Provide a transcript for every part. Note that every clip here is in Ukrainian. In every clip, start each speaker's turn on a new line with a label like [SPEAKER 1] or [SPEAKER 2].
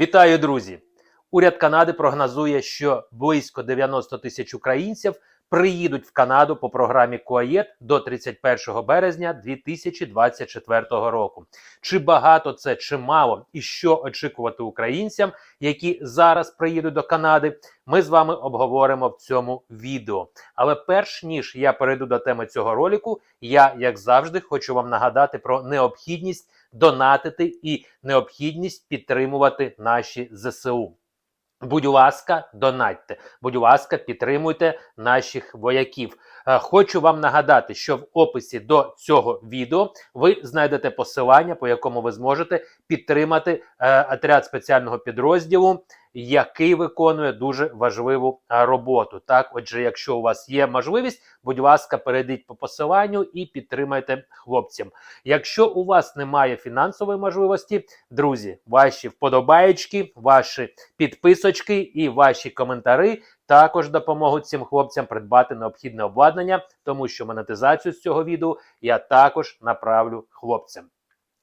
[SPEAKER 1] Вітаю, друзі! Уряд Канади прогнозує, що близько 90 тисяч українців приїдуть в Канаду по програмі КУАЄТ до 31 березня 2024 року. Чи багато це, чи мало, і що очікувати українцям, які зараз приїдуть до Канади, ми з вами обговоримо в цьому відео. Але перш ніж я перейду до теми цього ролику, я, як завжди, хочу вам нагадати про необхідність донатити і необхідність підтримувати наші ЗСУ. Будь ласка, донатьте. Будь ласка, підтримуйте наших вояків. Е, Хочу вам нагадати, що в описі до цього відео ви знайдете посилання, по якому ви зможете підтримати е, отряд спеціального підрозділу, який виконує дуже важливу е, роботу. Так, отже, якщо у вас є можливість, будь ласка, перейдіть по посиланню і підтримайте хлопцям. Якщо у вас немає фінансової можливості, друзі, ваші вподобаєчки, ваші підписочки і ваші коментари також допоможуть цим хлопцям придбати необхідне обладнання, тому що монетизацію з цього відео я також направлю хлопцям.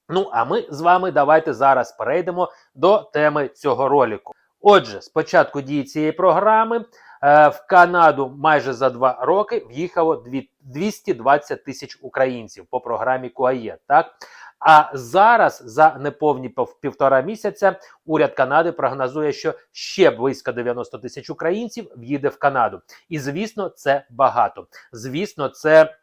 [SPEAKER 1] Ну а ми з вами давайте зараз перейдемо до теми цього ролику. Отже, з початку дії цієї програми е, в Канаду майже за два роки в'їхало дві- 220 тисяч українців по програмі КУАЄ. Так а зараз за неповні пів- півтора місяця уряд Канади прогнозує, що ще близько 90 тисяч українців в'їде в Канаду. І звісно, це багато. Звісно, це.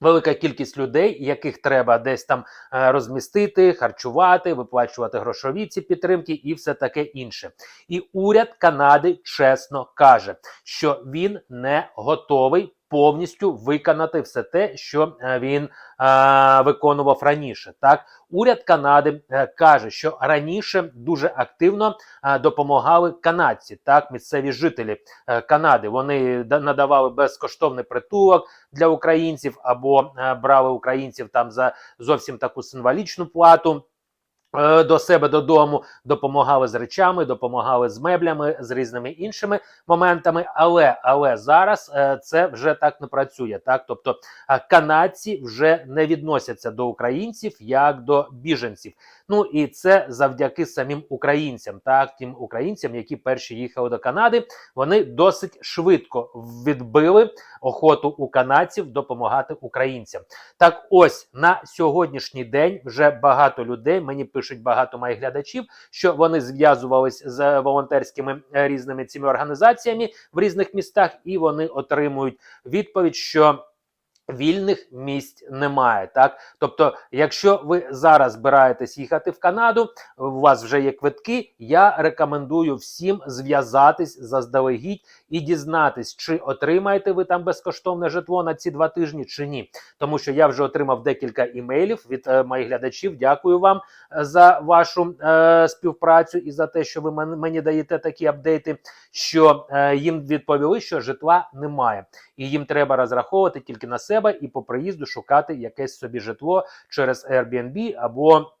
[SPEAKER 1] Велика кількість людей, яких треба десь там е, розмістити, харчувати, виплачувати грошові ці підтримки і все таке інше. І уряд Канади чесно каже, що він не готовий повністю виконати все те, що е, він е, виконував раніше. Так, уряд Канади е, каже, що раніше дуже активно е, допомагали канадці, так, місцеві жителі е, Канади. Вони да- надавали безкоштовний притулок для українців або е, брали українців там за зовсім таку символічну плату. Е, До себе додому допомагали з речами, допомагали з меблями, з різними іншими моментами. Але але зараз е, це вже так не працює. Так, тобто е, канадці вже не відносяться до українців як до біженців. Ну і це завдяки самим українцям, так тим українцям, які перші їхали до Канади, вони досить швидко відбили охоту у канадців допомагати українцям. Так, ось на сьогоднішній день вже багато людей. Мені пишуть багато моїх глядачів, що вони зв'язувались з волонтерськими е, різними цими організаціями в різних містах, і вони отримують відповідь, що. Вільних місць немає, так тобто, якщо ви зараз збираєтесь їхати в Канаду, у вас вже є квитки. Я рекомендую всім зв'язатись заздалегідь і дізнатись, чи отримаєте ви там безкоштовне житло на ці два тижні, чи ні. Тому що я вже отримав декілька імейлів від е, моїх глядачів. Дякую вам е, за вашу е, співпрацю і за те, що ви мен- мені даєте такі апдейти, що е, їм відповіли, що житла немає, і їм треба розраховувати тільки на себе і по приїзду шукати якесь собі житло через Airbnb або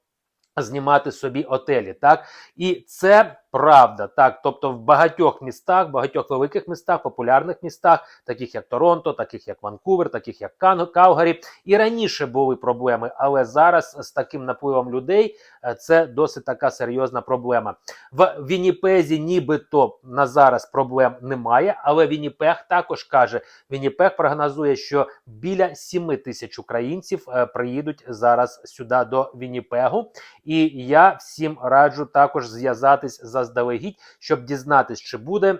[SPEAKER 1] знімати собі отелі. Так і це правда. Так, тобто в багатьох містах, багатьох великих містах, популярних містах, таких як Торонто, таких як Ванкувер, таких як Калгарі, і раніше були проблеми, але зараз з таким напливом людей е, це досить така серйозна проблема. В Вінніпезі нібито на зараз проблем немає, але Вінніпег також каже: Вінніпег прогнозує, що біля 7 тисяч українців е, приїдуть зараз сюди до Вінніпегу. І я всім раджу також зв'язатись заздалегідь, щоб дізнатись, чи буде.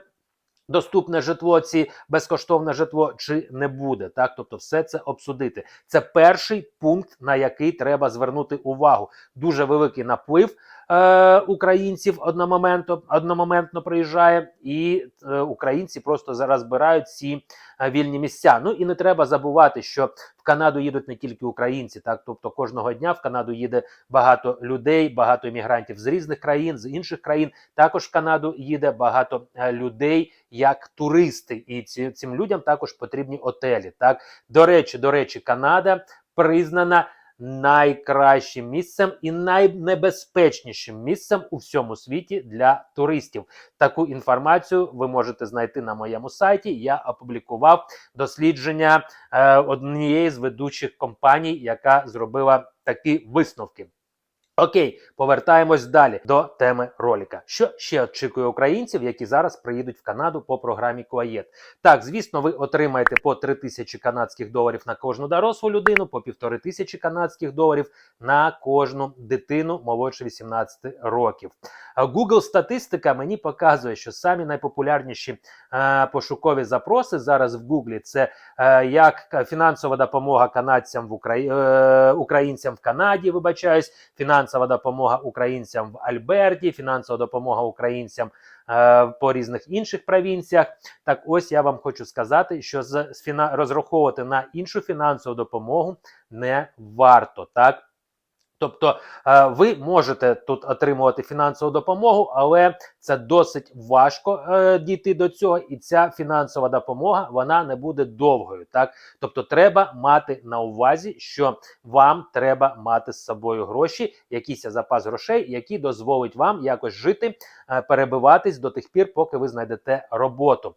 [SPEAKER 1] Доступне житло, ці безкоштовне житло чи не буде, так тобто, все це обсудити. Це перший пункт, на який треба звернути увагу. Дуже великий наплив е, українців одномоментно, одномоментно приїжджає, і е, українці просто зараз збирають ці е, вільні місця. Ну і не треба забувати, що в Канаду їдуть не тільки українці, так тобто кожного дня в Канаду їде багато людей, багато іммігрантів з різних країн, з інших країн. Також в Канаду їде багато е, людей як туристи, і ці, цим людям також потрібні отелі. Так до речі, до речі, Канада признана найкращим місцем і найнебезпечнішим місцем у всьому світі для туристів. Таку інформацію ви можете знайти на моєму сайті. Я опублікував дослідження е, однієї з ведучих компаній, яка зробила такі висновки. Окей, повертаємось далі до теми ролика. Що ще очікує українців, які зараз приїдуть в Канаду по програмі Куаєт? Так, звісно, ви отримаєте по 3 тисячі канадських доларів на кожну дорослу людину, по півтори тисячі канадських доларів на кожну дитину молодше 18 років. Google статистика мені показує, що самі найпопулярніші е, пошукові запроси зараз в Google це е, як фінансова допомога канадцям в Украї... е, українцям в Канаді, вибачаюсь, фінансова допомога українцям в Альберті, фінансова допомога українцям е, по різних інших провінціях. Так, ось я вам хочу сказати, що з розраховувати на іншу фінансову допомогу не варто. Так. Тобто е, ви можете тут отримувати фінансову допомогу, але це досить важко е, дійти до цього, і ця фінансова допомога вона не буде довгою. Так, тобто, треба мати на увазі, що вам треба мати з собою гроші, якийсь запас грошей, який дозволить вам якось жити, е, перебиватись до тих пір, поки ви знайдете роботу.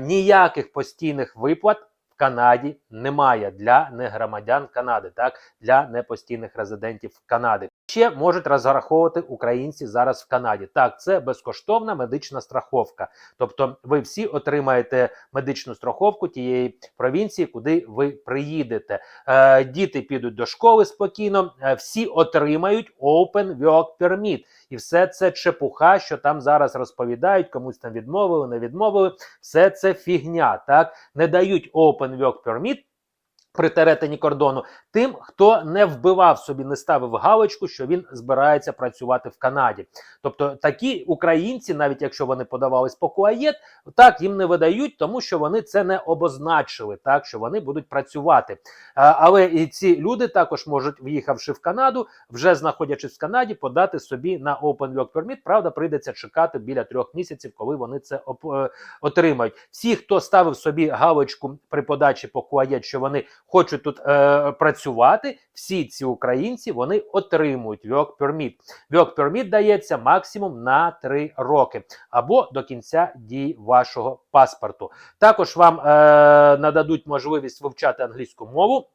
[SPEAKER 1] Ніяких постійних виплат. Канаді немає для негромадян Канади, так для непостійних резидентів Канади. Ще можуть розраховувати українці зараз в Канаді. Так, це безкоштовна медична страховка. Тобто, ви всі отримаєте медичну страховку тієї провінції, куди ви приїдете. Е, діти підуть до школи спокійно, е, всі отримають Open Work Permit. І все це чепуха, що там зараз розповідають, комусь там відмовили, не відмовили. Все це фігня. Так не дають Open Work Permit при перетині кордону тим, хто не вбивав собі, не ставив галочку, що він збирається працювати в Канаді. Тобто такі українці, навіть якщо вони подавались по КУАЄТ, так їм не видають, тому що вони це не обозначили, так що вони будуть працювати. А, але і ці люди також можуть, в'їхавши в Канаду, вже знаходячись в Канаді, подати собі на Open Work Permit. Правда, прийдеться чекати біля трьох місяців, коли вони це е, отримають. Всі, хто ставив собі галочку при подачі по КУАЄТ, що вони хочуть тут е, працювати, всі ці українці вони отримують Work Permit. Work Permit дається максимум на 3 роки або до кінця дії вашого паспорту. Також вам е, нададуть можливість вивчати англійську мову.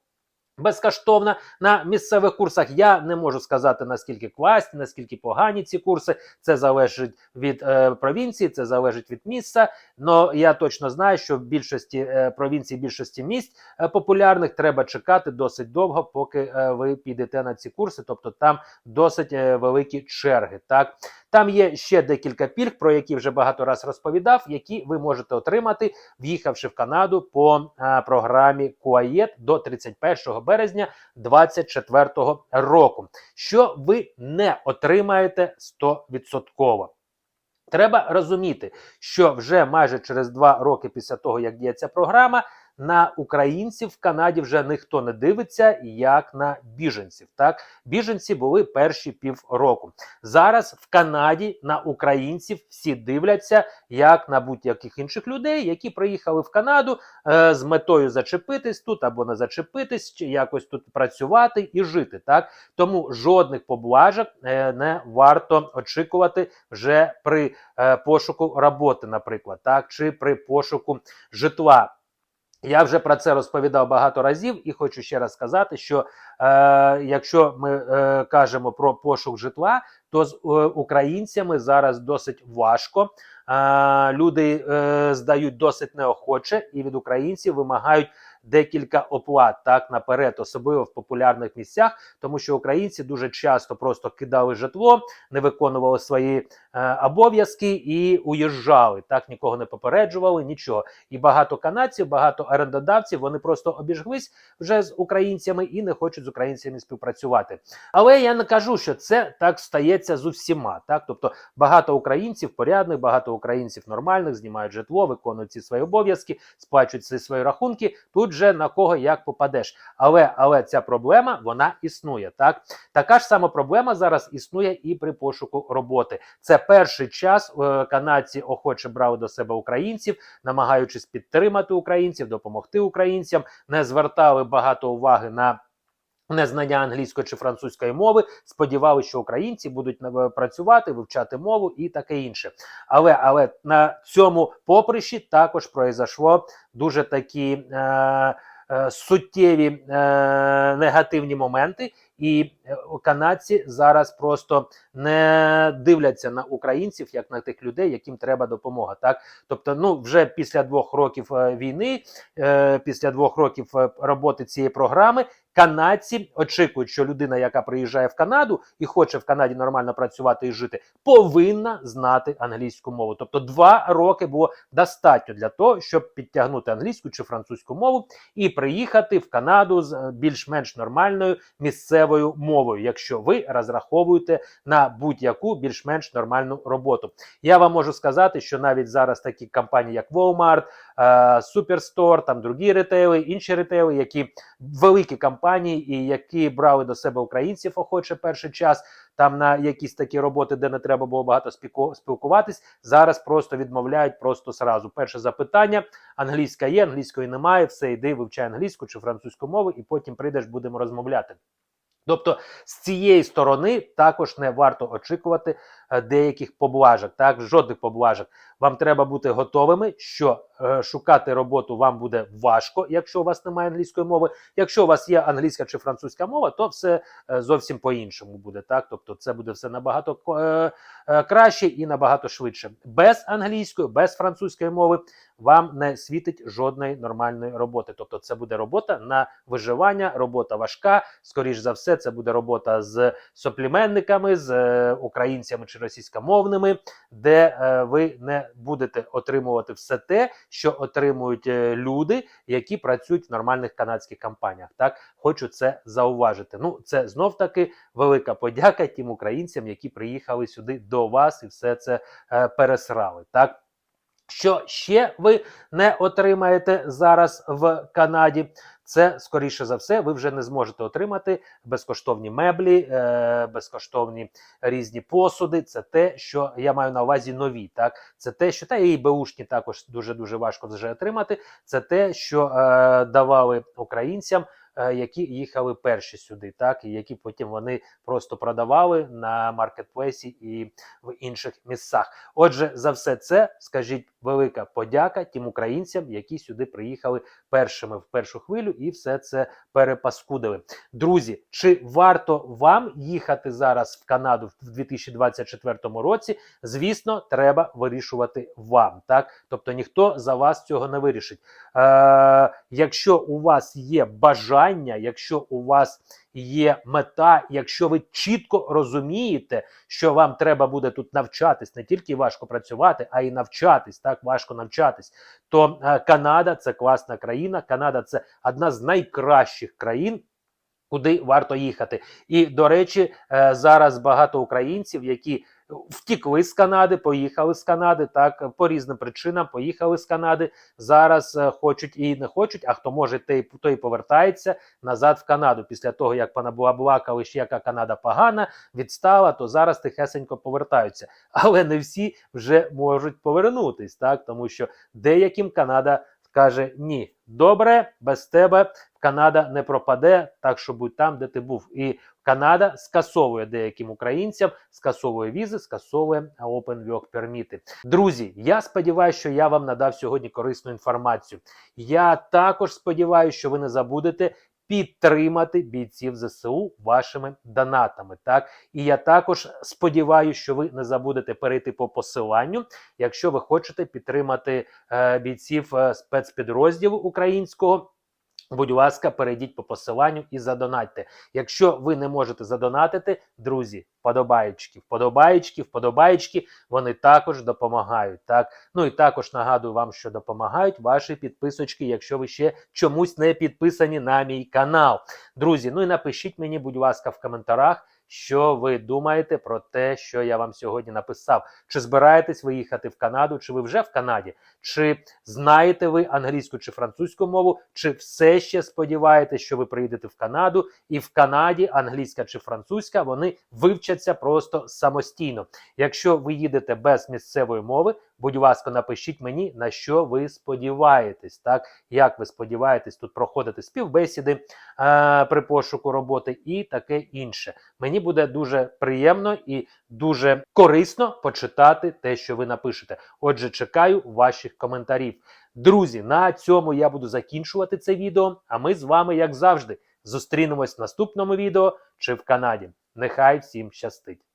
[SPEAKER 1] Безкоштовно на місцевих курсах я не можу сказати наскільки класні, наскільки погані ці курси. Це залежить від е, провінції, це залежить від місця. Але я точно знаю, що в більшості е, провінцій, більшості місць е, популярних треба чекати досить довго, поки е, ви підете на ці курси. Тобто там досить е, великі черги. Так там є ще декілька пільг, про які вже багато раз розповідав, які ви можете отримати, в'їхавши в Канаду по е, програмі КУАЄТ до 31 березня 2024 року. Що ви не отримаєте 100%. Треба розуміти, що вже майже через два роки після того, як діє ця програма, на українців в Канаді вже ніхто не дивиться, як на біженців. Так, біженці були перші півроку. Зараз в Канаді на українців всі дивляться як на будь-яких інших людей, які приїхали в Канаду е, з метою зачепитись тут або не зачепитись, чи якось тут працювати і жити. Так тому жодних поблажок е, не варто очікувати вже при е, пошуку роботи, наприклад, так чи при пошуку житла. Я вже про це розповідав багато разів і хочу ще раз сказати, що е, якщо ми е, кажемо про пошук житла, то з е, українцями зараз досить важко. Е, люди е, здають досить неохоче і від українців вимагають декілька оплат так наперед, особливо в популярних місцях, тому що українці дуже часто просто кидали житло, не виконували свої е, обов'язки і уїжджали. Так нікого не попереджували, нічого. І багато канадців, багато орендодавців вони просто обіжглись вже з українцями і не хочуть з українцями співпрацювати. Але я не кажу, що це так стається з усіма. Так, тобто багато українців порядних, багато українців нормальних знімають житло, виконують ці свої обов'язки, сплачують ці свої рахунки. Тут же на кого як попадеш. Але але ця проблема вона існує. Так така ж сама проблема зараз існує і при пошуку роботи. Це перший час е, канадці охоче брали до себе українців, намагаючись підтримати українців, допомогти українцям, не звертали багато уваги на. Незнання англійської чи французької мови, сподівалися, що українці будуть е, працювати, вивчати мову і таке інше. Але але на цьому поприщі також произошло дуже такі е, е, суттєві е, негативні моменти, І е, канадці зараз просто не дивляться на українців як на тих людей, яким треба допомога. Так, тобто, ну вже після двох років е, війни, після двох років роботи цієї програми. Канадці очікують, що людина, яка приїжджає в Канаду і хоче в Канаді нормально працювати і жити, повинна знати англійську мову. Тобто, два роки було достатньо для того, щоб підтягнути англійську чи французьку мову і приїхати в Канаду з е, більш-менш нормальною місцевою мовою, якщо ви розраховуєте на будь-яку більш-менш нормальну роботу. Я вам можу сказати, що навіть зараз такі компанії, як Walmart, Superstore, там другі ретейли, інші ретейли, які великі компанії, і які брали до себе українців охоче перший час, там на якісь такі роботи, де не треба було багато спілкуватись, зараз просто відмовляють просто сразу. Перше запитання: англійська є, англійської немає, все йди, вивчай англійську чи французьку мову, і потім прийдеш, будемо розмовляти. Тобто з цієї сторони також не варто очікувати деяких поблажок, так жодних поблажок. Вам треба бути готовими, що е, шукати роботу вам буде важко, якщо у вас немає англійської мови. Якщо у вас є англійська чи французька мова, то все е, зовсім по-іншому буде. Так, тобто, це буде все набагато е, е, краще і набагато швидше. Без англійської, без французької мови вам не світить жодної нормальної роботи. Тобто, це буде робота на виживання, робота важка. Скоріш за все, це буде робота з сопліменниками, з е, українцями чи російськомовними, де е, ви не будете отримувати все те, що отримують е, люди, які працюють в нормальних канадських компаніях. Так хочу це зауважити. Ну, це знов таки велика подяка тим українцям, які приїхали сюди до вас і все це е, пересрали. Так. Що ще ви не отримаєте зараз в Канаді? Це скоріше за все, ви вже не зможете отримати безкоштовні меблі, е, безкоштовні різні посуди. Це те, що я маю на увазі нові. Так, це те, що та і беушні також дуже дуже важко вже отримати. Це те, що е, давали українцям. е, Які їхали перші сюди, так і які потім вони просто продавали на маркетплейсі і в інших місцях. Отже, за все це скажіть велика подяка тим українцям, які сюди приїхали першими в першу хвилю, і все це перепаскудили. Друзі, чи варто вам їхати зараз в Канаду в 2024 році? Звісно, треба вирішувати вам. Так, тобто ніхто за вас цього не вирішить. Е, якщо у вас є бажання, якщо у вас є мета, якщо ви чітко розумієте, що вам треба буде тут навчатись, не тільки важко працювати, а й навчатись. Так важко навчатись. То е, Канада це класна країна. Канада це одна з найкращих країн. Куди варто їхати, і до речі, е, зараз багато українців, які втікли з Канади, поїхали з Канади, так по різним причинам поїхали з Канади. Зараз е, хочуть і не хочуть. А хто може, той, той повертається назад в Канаду. Після того як понабулакали, що яка Канада погана, відстала, то зараз тихесенько повертаються. Але не всі вже можуть повернутись, так тому що деяким Канада каже: ні, добре, без тебе Канада не пропаде, так що будь там, де ти був. І Канада скасовує деяким українцям, скасовує візи, скасовує Open Work перміти. Друзі, я сподіваюся, що я вам надав сьогодні корисну інформацію. Я також сподіваюся, що ви не забудете. Підтримати бійців ЗСУ вашими донатами. Так і я також сподіваюся, що ви не забудете перейти по посиланню, якщо ви хочете підтримати е, бійців е, спецпідрозділу українського. Будь ласка, перейдіть по посиланню і задонатьте. Якщо ви не можете задонатити, друзі, вподобаєчки, вподобаєчки, вподобаєчки, вони також допомагають. Так, ну і також нагадую вам, що допомагають ваші підписочки, якщо ви ще чомусь не підписані на мій канал. Друзі, ну і напишіть мені, будь ласка, в коментарях. Що ви думаєте про те, що я вам сьогодні написав? Чи збираєтесь ви їхати в Канаду, чи ви вже в Канаді? Чи знаєте ви англійську чи французьку мову, чи все ще сподіваєтесь, що ви приїдете в Канаду, і в Канаді англійська чи французька вони вивчаться просто самостійно. Якщо ви їдете без місцевої мови, будь ласка, напишіть мені на що ви сподіваєтесь, так як ви сподіваєтесь тут проходити співбесіди е, при пошуку роботи і таке інше. Мені буде дуже приємно і дуже корисно почитати те, що ви напишете. Отже, чекаю ваших коментарів. Друзі, на цьому я буду закінчувати це відео. А ми з вами, як завжди, Зустрінемось в наступному відео чи в Канаді. Нехай всім щастить!